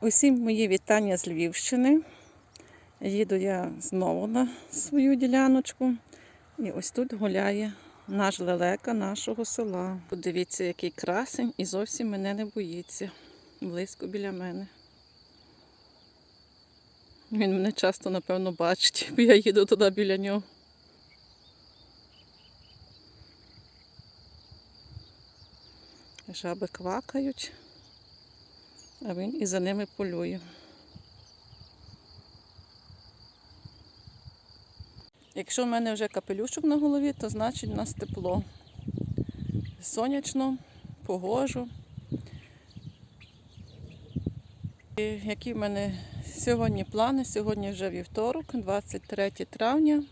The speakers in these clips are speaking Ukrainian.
Усім мої вітання з Львівщини. Їду я знову на свою діляночку. І ось тут гуляє наш лелека нашого села. Подивіться, який красень і зовсім мене не боїться. Близько біля мене. Він мене часто, напевно, бачить, бо я їду туди біля нього. Жаби квакають, а він і за ними полює. Якщо в мене вже капелюшок на голові, то значить в нас тепло. Сонячно, погожо. І які в мене сьогодні плани? Сьогодні вже вівторок, 23 травня.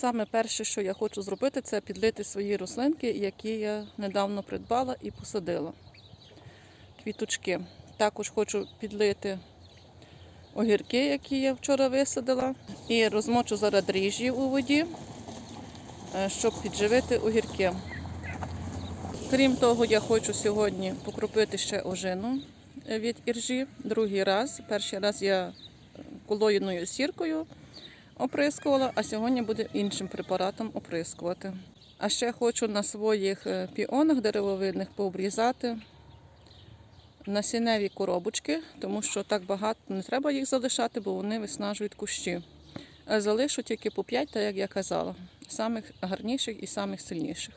Саме перше, що я хочу зробити, це підлити свої рослинки, які я недавно придбала і посадила. Квіточки. Також хочу підлити огірки, які я вчора висадила. І розмочу зараз дріжджі у воді, е, щоб підживити огірки. Крім того, я хочу сьогодні покропити ще ожину е, від іржі. Другий раз. Перший раз я колоїною сіркою оприскувала, а сьогодні буде іншим препаратом оприскувати. А ще хочу на своїх е, піонах деревовидних пообрізати насінневі коробочки, тому що так багато не треба їх залишати, бо вони виснажують кущі. Е, Залишу тільки по 5, так як я казала, самих гарніших і самих сильніших.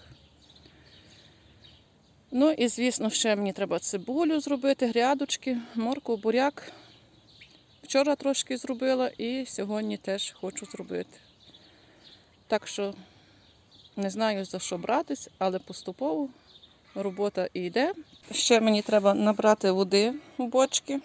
Ну і, звісно, ще мені треба цибулю зробити, грядочки, морку, буряк. Вчора трошки зробила і сьогодні теж хочу зробити. Так що не знаю за що братись, але поступово робота йде. Ще мені треба набрати води у бочки.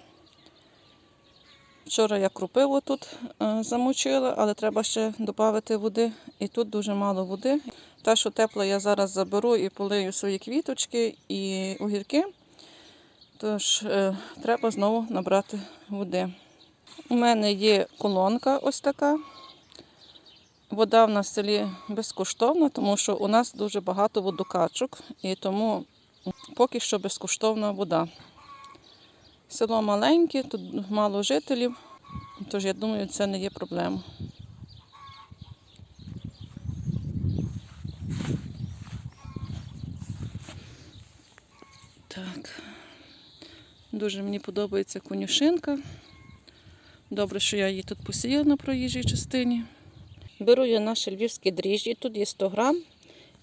Вчора я крупиву тут е, замочила, але треба ще додати води. І тут дуже мало води. Те, що тепло, я зараз заберу і полию свої квіточки і огірки. Тож е, треба знову набрати води. У мене є колонка ось така. Вода в нас в селі безкоштовна, тому що у нас дуже багато водокачок, і тому поки що безкоштовна вода. Село маленьке, тут мало жителів, тож я думаю, це не є проблема. Так. Дуже мені подобається конюшинка. Добре, що я її тут посіяла на проїжджій частині. Беру я наші львівські дріжджі, тут є 100 грам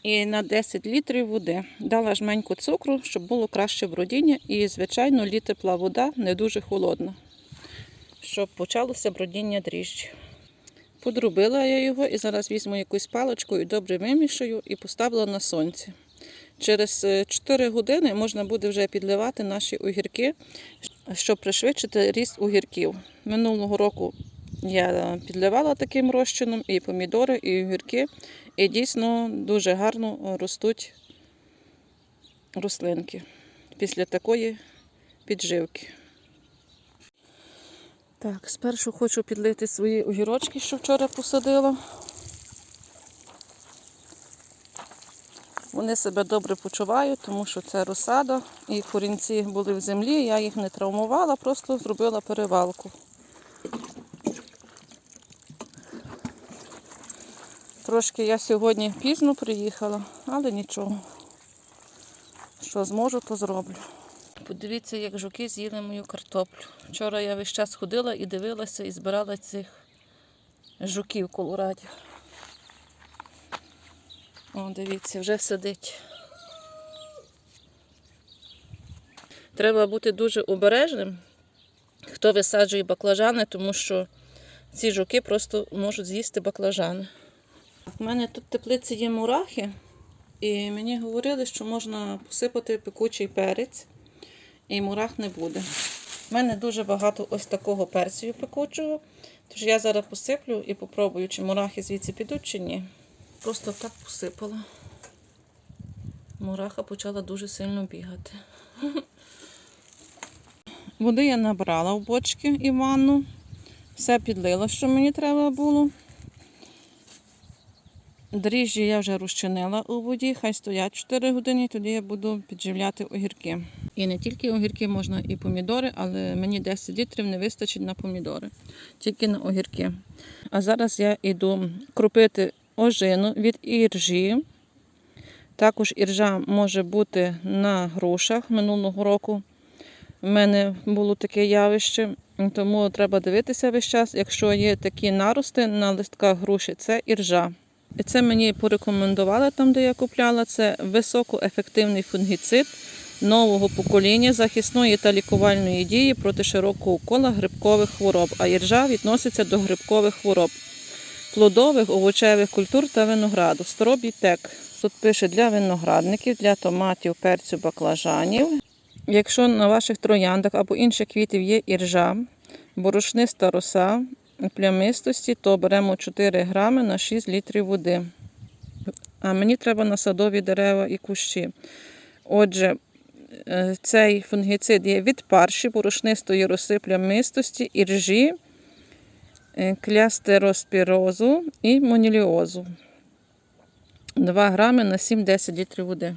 і на 10 літрів води. Дала жменьку цукру, щоб було краще бродіння. І, звичайно, лі тепла вода не дуже холодна, щоб почалося бродіння дріжджі. Подрубила я його і зараз візьму якусь паличку і добре вимішаю і поставила на сонці. Через 4 години можна буде вже підливати наші огірки, щоб пришвидшити ріст огірків. Минулого року я підливала таким розчином і помідори, і огірки, і дійсно дуже гарно ростуть рослинки після такої підживки. Так, спершу хочу підлити свої огірочки, що вчора посадила. Вони себе добре почувають, тому що це розсада, і корінці були в землі, я їх не травмувала, просто зробила перевалку. Трошки я сьогодні пізно приїхала, але нічого. Що зможу, то зроблю. Подивіться, як жуки з'їли мою картоплю. Вчора я весь час ходила і дивилася і збирала цих жуків колорадів. О, дивіться, вже сидить. Треба бути дуже обережним, хто висаджує баклажани, тому що ці жуки просто можуть з'їсти баклажани. У мене тут в теплиці є мурахи, і мені говорили, що можна посипати пекучий перець, і мурах не буде. У мене дуже багато ось такого перцю пекучого, тож я зараз посиплю і попробую, чи мурахи звідси підуть, чи ні. Просто так посипала. Мураха почала дуже сильно бігати. Води я набрала в бочки і ванну. Все підлила, що мені треба було. Дріжджі я вже розчинила у воді, хай стоять 4 години, тоді я буду підживляти огірки. І не тільки огірки, можна і помідори, але мені 10 літрів не вистачить на помідори, тільки на огірки. А зараз я йду крупити ожину від іржі. Також іржа може бути на грушах минулого року. У мене було таке явище, тому треба дивитися весь час. Якщо є такі нарости на листках груші, це іржа. І це мені порекомендували там, де я купляла. Це високоефективний фунгіцид нового покоління захисної та лікувальної дії проти широкого кола грибкових хвороб. А іржа відноситься до грибкових хвороб, плодових, овочевих культур та винограду. Стробій тек. Тут пише для виноградників, для томатів, перцю, баклажанів. Якщо на ваших трояндах або інших квітів є іржа, борошниста роса плямистості, то беремо 4 грами на 6 літрів води. А мені треба на садові дерева і кущі. Отже, е, цей фунгіцид є від парші, борошнистої роси плямистості, іржі, клястероспірозу і моніліозу. 2 грами на 7-10 літрів води.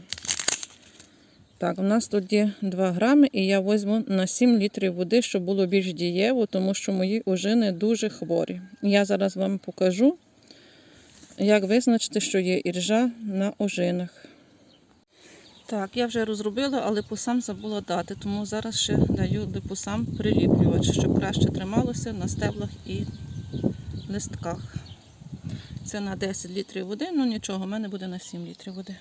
Так, у нас тут є 2 грами, і я візьму на 7 літрів води, щоб було більш дієво, тому що мої ожини дуже хворі. Я зараз вам покажу, як визначити, що є іржа на ожинах. Так, я вже розробила, але посам забула дати, тому зараз ще даю липосам приліплювач, щоб краще трималося на стеблах і листках. Це на 10 літрів води, ну нічого, в мене буде на 7 літрів води.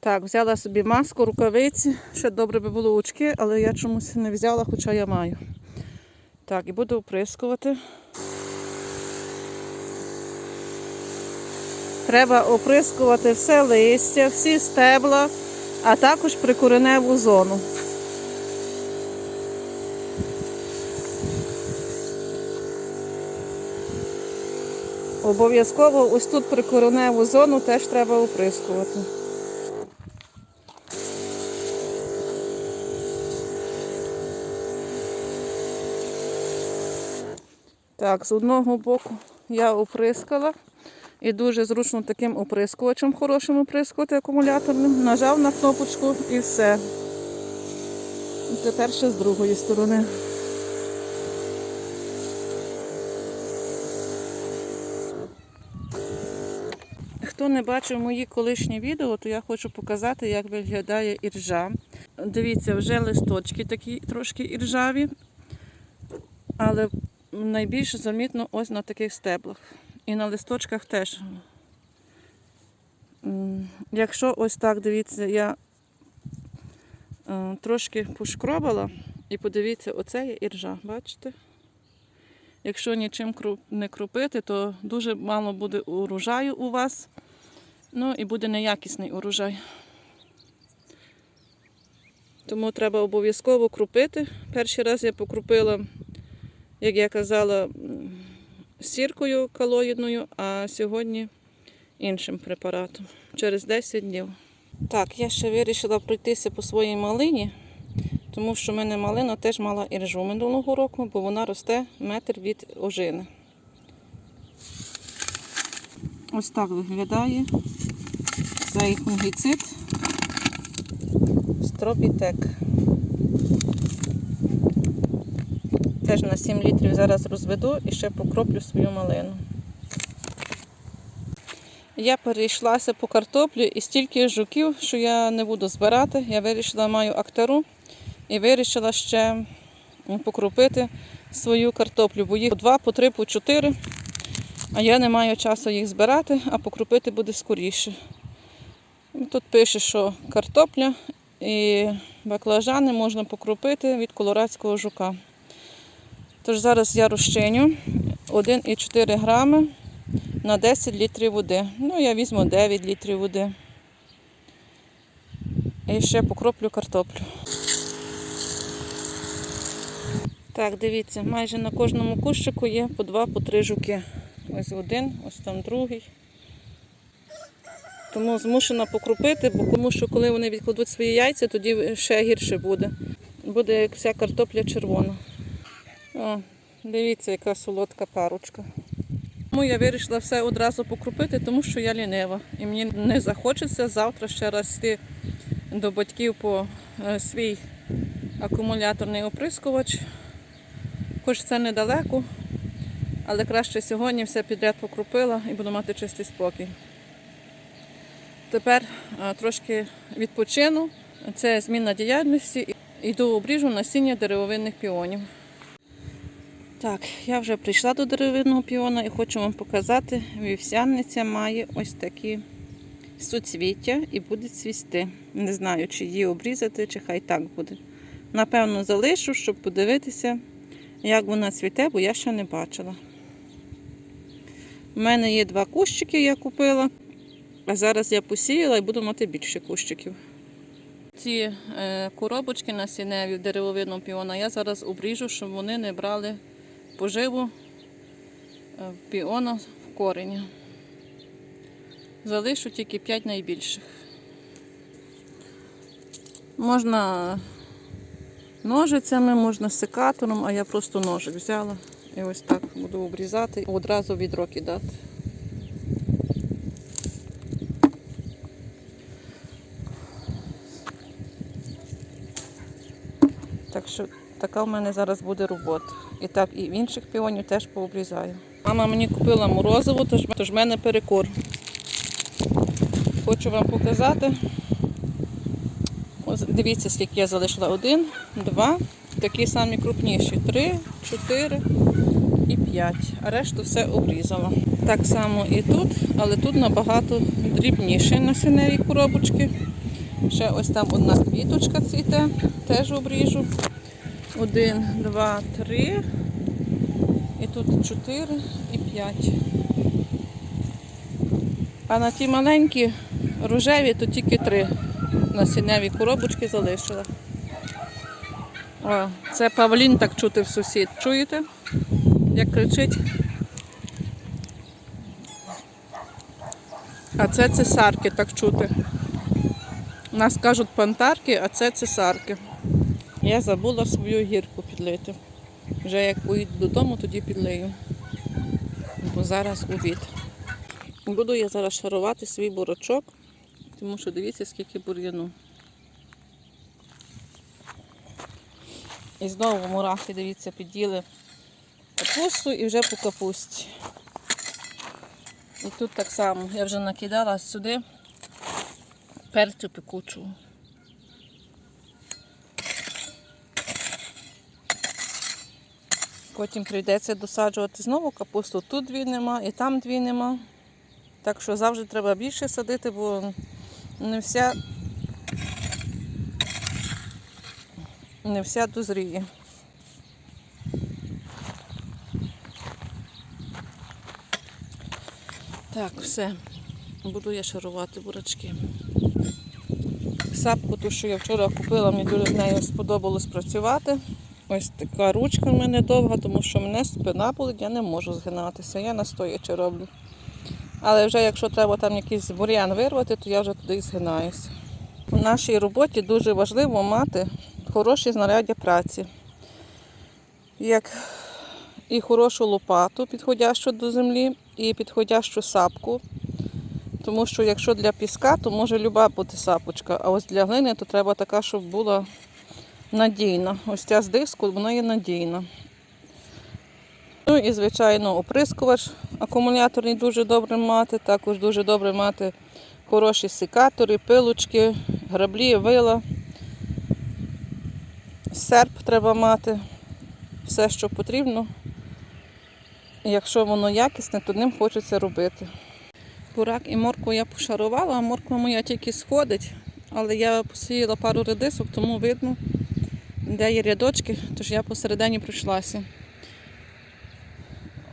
Так, взяла собі маску, рукавиці. Ще добре би було очки, але я чомусь не взяла, хоча я маю. Так, і буду оприскувати. Треба оприскувати все листя, всі стебла, а також прикореневу зону. Обов'язково ось тут прикореневу зону теж треба оприскувати. Так, з одного боку я оприскала. І дуже зручно таким оприскувачем хорошим оприскувати акумуляторним. Нажав на кнопочку і все. І тепер ще з другої сторони. Не бачив мої колишні відео, то я хочу показати, як виглядає іржа. Дивіться, вже листочки такі трошки іржаві, але найбільше замітно ось на таких стеблах. І на листочках теж. Якщо ось так, дивіться, я е, трошки пошкробала, і подивіться, оце є іржа, бачите? Якщо нічим не крупити, то дуже мало буде урожаю у вас. Ну і буде неякісний урожай. Тому треба обов'язково крупити. Перший раз я покрупила, як я казала, сіркою калоїдною, а сьогодні іншим препаратом через 10 днів. Так, я ще вирішила пройтися по своїй малині, тому що в мене малина теж мала іржу минулого року, бо вона росте метр від ожини. Ось так виглядає цей фунгіцид Стробітек. Теж на 7 літрів зараз розведу і ще покроплю свою малину. Я перейшлася по картоплі і стільки жуків, що я не буду збирати. Я вирішила, маю актеру і вирішила ще покропити свою картоплю, бо їх по 2, по 3, по 4. А я не маю часу їх збирати, а покропити буде скоріше. Тут пише, що картопля і баклажани можна покропити від колорадського жука. Тож зараз я розчиню 1,4 грами на 10 літрів води. Ну, я візьму 9 літрів води. І ще покроплю картоплю. Так, дивіться, майже на кожному кущику є по 2-3 жуки. Ось один, ось там другий. Тому змушена покрупити, бо тому що коли вони відкладуть свої яйця, тоді ще гірше буде. Буде як вся картопля червона. О, дивіться, яка солодка парочка. Тому я вирішила все одразу покрупити, тому що я лінива. І мені не захочеться завтра ще раз йти до батьків по е, свій акумуляторний оприскувач. Хоч це недалеко, але краще сьогодні все підряд покрупила і буду мати чистий спокій. Тепер е, трошки відпочину. Це зміна діяльності. Йду обріжу насіння деревовинних піонів. Так, я вже прийшла до деревинного піона і хочу вам показати, вівсяниця має ось такі суцвіття і буде цвісти. Не знаю, чи її обрізати, чи хай так буде. Напевно, залишу, щоб подивитися, як вона цвіте, бо я ще не бачила. У мене є два кущики, я купила. А зараз я посіяла і буду мати більше кущиків. Ці е, коробочки насінневі деревовидного піона я зараз обріжу, щоб вони не брали поживу е, піона в корення. Залишу тільки 5 найбільших. Можна ножицями, можна секатором, а я просто ножик взяла і ось так буду обрізати, одразу відро кидати. Так що така в мене зараз буде робота. І так і в інших піонів теж пообрізаю. Мама мені купила морозиво, тож, тож в мене перекур. Хочу вам показати. Ось дивіться, скільки я залишила. Один, два, такі самі крупніші. Три, чотири і. А решту все обрізала. Так само і тут, але тут набагато дрібніші насінневі коробочки. Ще ось там одна квіточка цвіте, теж обріжу. Один, два, три. І тут чотири і п'ять. А на ті маленькі рожеві то тільки три насінневі коробочки залишила. О, це Павлін так чути в сусід. Чуєте? Як кричить? А це цесарки так чути. У нас кажуть пантарки, а це цесарки. Я забула свою гірку підлити. Вже як поїду додому, тоді підлию. Бо зараз обід. Буду я зараз шарувати свій бурочок, тому що дивіться, скільки бур'яну. І знову мурахи, дивіться, під'їли капусту і вже по капусті. І тут так само я вже накидала сюди перцю пекучого. Потім прийдеться досаджувати знову капусту. Тут дві нема і там дві нема. Так що завжди треба більше садити, бо не вся, не вся дозріє. Так, все. Буду я шарувати бурачки. Сапку, ту, що я вчора купила, мені дуже з нею сподобалось працювати. Ось така ручка в мене довга, тому що мене спина болить, я не можу згинатися. Я настоячи роблю. Але вже якщо треба там якийсь бур'ян вирвати, то я вже туди згинаюся. У нашій роботі дуже важливо мати хороші знаряддя праці. Як і хорошу лопату, підходящу до землі, і підходящу сапку. Тому що якщо для піска, то може люба бути сапочка, а ось для глини то треба така, щоб була надійна. Ось ця з диску, вона є надійна. Ну і, звичайно, оприскувач акумуляторний дуже добре мати. Також дуже добре мати хороші секатори, пилочки, граблі, вила. Серп треба мати. Все, що потрібно. Якщо воно якісне, то ним хочеться робити. Бурак і моркву я пошарувала, а морква моя тільки сходить. Але я посіяла пару редисок, тому видно, де є рядочки, тож я посередині пройшлася.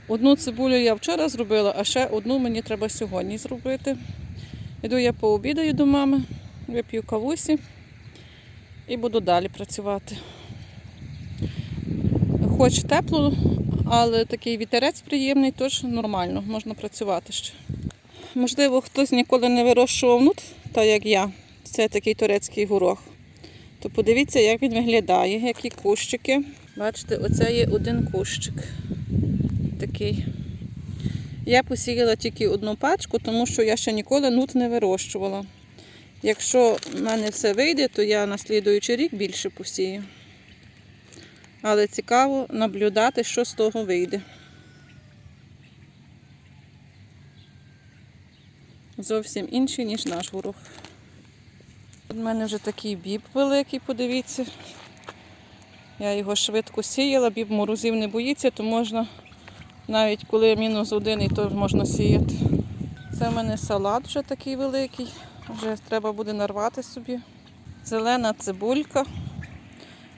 Одну цибулю я вчора зробила, а ще одну мені треба сьогодні зробити. Йду я пообідаю до мами, вип'ю кавусі і буду далі працювати. Хоч тепло, але такий вітерець приємний, тож нормально, можна працювати ще. Можливо, хтось ніколи не вирощував нут, так як я. Це такий турецький горох. То подивіться, як він виглядає, які кущики. Бачите, оце є один кущик. Такий. Я посіяла тільки одну пачку, тому що я ще ніколи нут не вирощувала. Якщо в мене все вийде, то я на слідуючий рік більше посію. Але цікаво наблюдати, що з того вийде. Зовсім інший, ніж наш горох. У мене вже такий біб великий, подивіться. Я його швидко сіяла, біб морозів не боїться, то можна навіть коли мінус один, то можна сіяти. Це в мене салат вже такий великий. Вже треба буде нарвати собі. Зелена цибулька.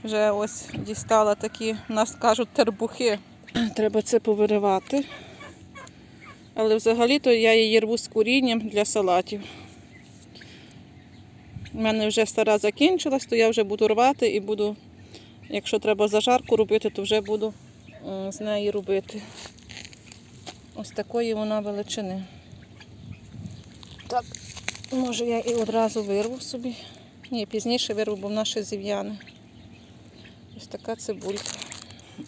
Вже ось дістала такі, нас кажуть, тербухи. Треба це повиривати. Але взагалі-то я її рву з корінням для салатів. У мене вже стара закінчилась, то я вже буду рвати і буду, якщо треба зажарку робити, то вже буду з неї робити. Ось такої вона величини. Так, може я і одразу вирву собі. Ні, пізніше вирву, бо вона ще зів'яне. Ось така цибулька.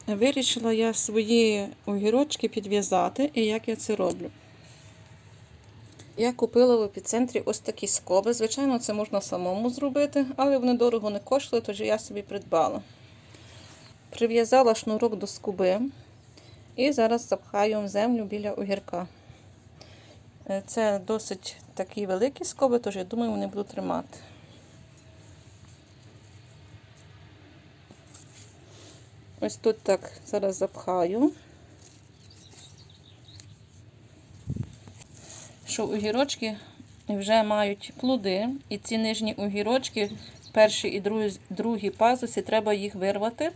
Вирішила я свої огірочки підв'язати. І як я це роблю? Я купила в епіцентрі ось такі скоби. Звичайно, це можна самому зробити, але вони дорого не коштували, тож я собі придбала. Прив'язала шнурок до скоби і зараз запхаю в землю біля огірка. Е, Це досить такі великі скоби, тож я думаю, вони будуть тримати. Ось тут так зараз запхаю. Що огірочки вже мають плоди, і ці нижні огірочки, перші і другі, другі пазусі, треба їх вирвати,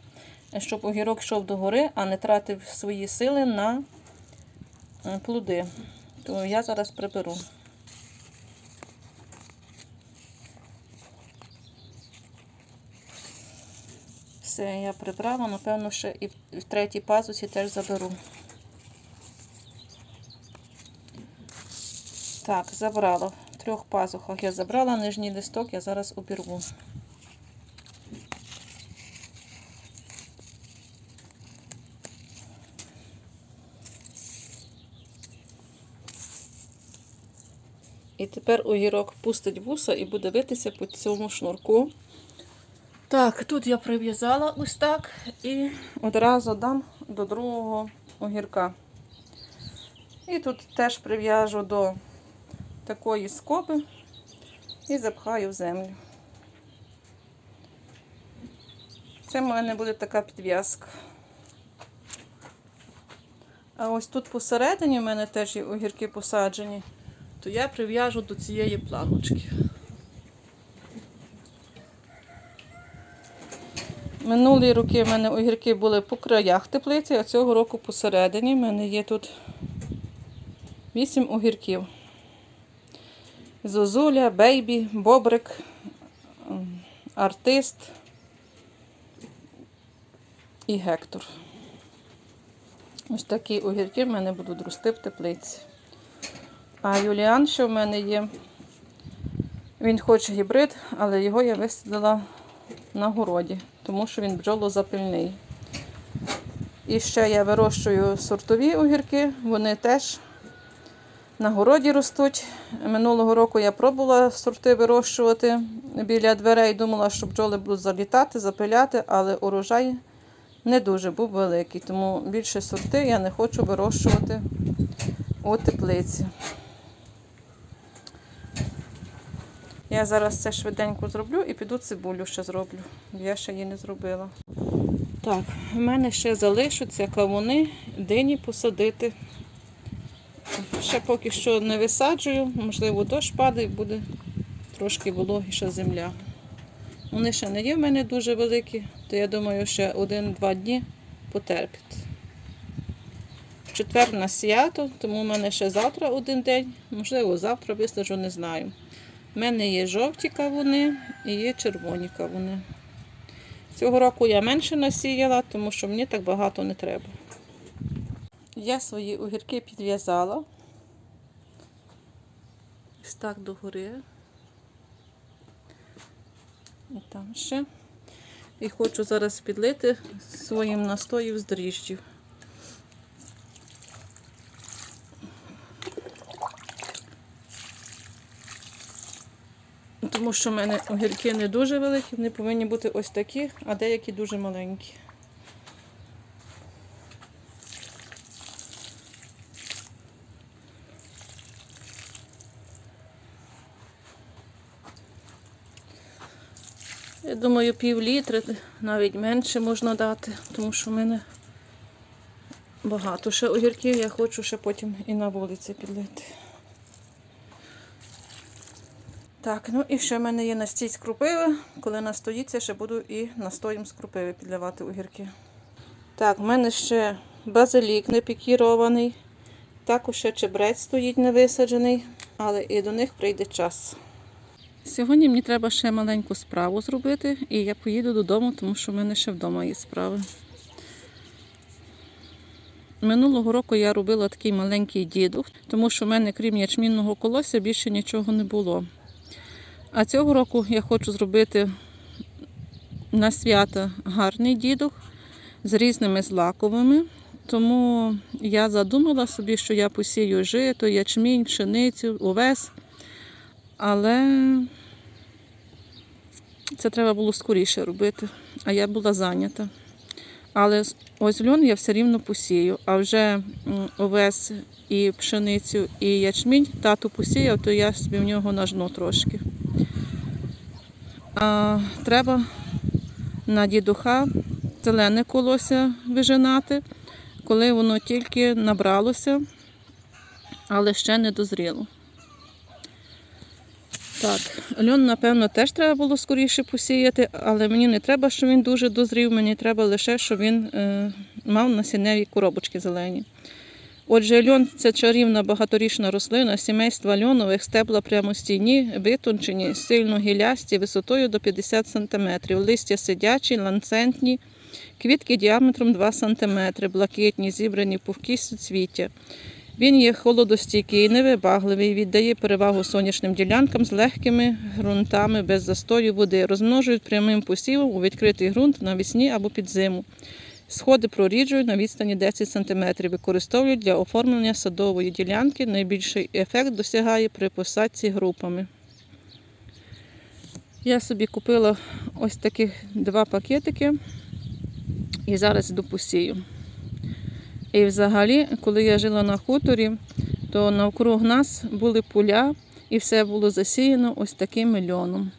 щоб огірок йшов догори, а не тратив свої сили на е, плоди. То я зараз приберу. Все, я прибрала, напевно, ще і в, третій пазусі теж заберу. Так, забрала. В трьох пазухах я забрала нижній листок, я зараз обірву. І тепер огірок пустить вуса і буде витися по цьому шнурку. Так, тут я прив'язала ось так і одразу дам до другого огірка. І тут теж прив'яжу до такої скоби і запхаю в землю. Це в мене буде така підв'язка. А ось тут посередині в мене теж є огірки посаджені, то я прив'яжу до цієї планочки. Минулі роки в мене огірки були по краях теплиці, а цього року посередині. В мене є тут 8 огірків. Зозуля, бейбі, бобрик, ем, артист і Гектор. Ось такі огірки в мене будуть рости в теплиці. А Юліан, що в мене є, він хоче гібрид, але його я висадила на городі, тому що він бджолозапильний. І ще я вирощую сортові огірки, вони теж на городі ростуть. Минулого року я пробувала сорти вирощувати біля дверей. Думала, що бджоли будуть залітати, запиляти, але урожай не дуже був великий. Тому більше сорти я не хочу вирощувати у теплиці. Я зараз це швиденько зроблю і піду цибулю ще зроблю. Я ще її не зробила. Так, в мене ще залишаться кавуни, дині посадити. Ще поки що не висаджую, можливо, дощ падає, буде трошки вологіша земля. Вони ще не є в мене дуже великі, то я думаю, ще один-два дні потерпять. В четвер на свято, тому в мене ще завтра один день, можливо, завтра висаджу, не знаю. У мене є жовті кавуни і є червоні кавуни. Цього року я менше насіяла, тому що мені так багато не треба. Я свої огірки підв'язала. Ось так догори. І там ще. І хочу зараз підлити своїм настоїв з дріжджів. Тому що в мене огірки не дуже великі, вони повинні бути ось такі, а деякі дуже маленькі. Я думаю, пів літри, навіть менше можна дати, тому що в мене багато ще огірків, я хочу ще потім і на вулиці підлити. Так, ну і ще в мене є настій з крупиви. Коли настоїться, ще буду і настоєм з крупиви підливати огірки. Так, в мене ще базилік не пікірований. Також ще чебрець стоїть не висаджений, але і до них прийде час. Сьогодні мені треба ще маленьку справу зробити, і я поїду додому, тому що в мене ще вдома є справи. Минулого року я робила такий маленький дідух, тому що в мене, крім ячмінного колосся, більше нічого не було. А цього року я хочу зробити на свята гарний дідух з різними злаковими. Тому я задумала собі, що я посію жито, ячмінь, пшеницю, овес. Але це треба було скоріше робити, а я була зайнята. Але ось льон я все рівно посію, а вже овес і пшеницю, і ячмінь тату посіяв, то я собі в нього нажну трошки. А треба на дідуха зелене колося вижинати, коли воно тільки набралося, але ще не дозріло. Так, льон, напевно, теж треба було скоріше посіяти, але мені не треба, щоб він дуже дозрів, мені треба лише, щоб він е, мав насінневі коробочки зелені. Отже, льон це чарівна багаторічна рослина сімейства льонових, стебла прямостійні, витончені, сильно гілясті, висотою до 50 см, листя сидячі, ланцентні, квітки діаметром 2 см, блакитні, зібрані пухкі суцвіття. Він є холодостійкий, невибагливий, віддає перевагу сонячним ділянкам з легкими ґрунтами без застою води. Розмножують прямим посівом у відкритий ґрунт навесні або під зиму. Сходи проріджують на відстані 10 см. Використовують для оформлення садової ділянки. Найбільший ефект досягає при посадці групами. Я собі купила ось таких два пакетики і зараз йду. І взагалі, коли я жила на хуторі, то навкруг нас були поля і все було засіяно ось таким льоном.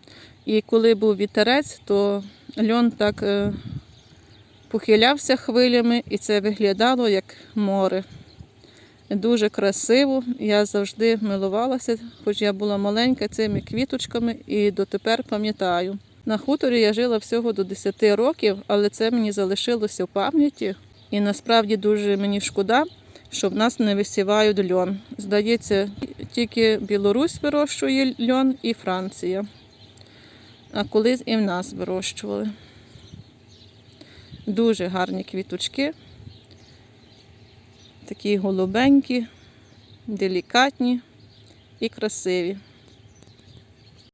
І коли був вітерець, то льон так е, похилявся хвилями, і це виглядало як море. Дуже красиво. Я завжди милувалася, хоч я була маленька цими квіточками і дотепер пам'ятаю. На хуторі я жила всього до 10 років, але це мені залишилося в пам'яті. І насправді дуже мені шкода, що в нас не висівають льон. Здається, тільки Білорусь вирощує льон і Франція. А колись і в нас вирощували. Дуже гарні квіточки. Такі голубенькі, делікатні і красиві.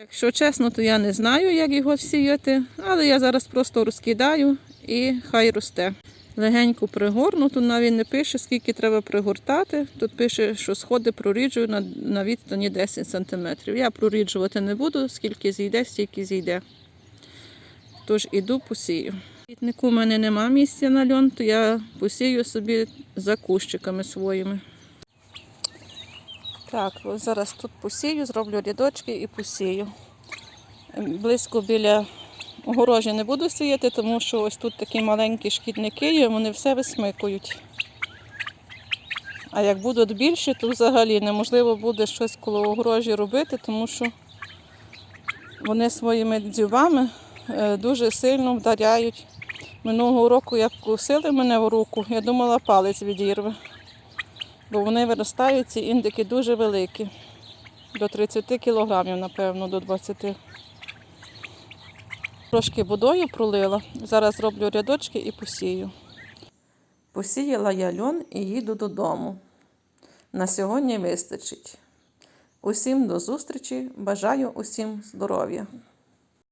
Якщо чесно, то я не знаю, як його сіяти, але я зараз просто розкидаю і хай росте. Легенько пригорну, тут навіть не пише, скільки треба пригортати. Тут пише, що сходи проріджую на на відстані 10 см. Я проріджувати не буду, скільки зійде, стільки зійде. Тож іду посію. Квітнику в мене нема місця на льон, то я посію собі за кущиками своїми. Так, зараз тут посію, зроблю рядочки і посію. Близько біля огорожі не буду сіяти, тому що ось тут такі маленькі шкідники є, вони все висмикують. А як будуть більші, то взагалі неможливо буде щось коло огорожі робити, тому що вони своїми дзюбами е, дуже сильно вдаряють. Минулого року як вкусили мене в руку, я думала, палець відірве. Бо вони виростають, ці індики дуже великі. До 30 кілограмів, напевно, до 20 Трошки водою пролила. Зараз роблю рядочки і посію. Посіяла я льон і їду додому. На сьогодні вистачить. Усім до зустрічі. Бажаю усім здоров'я!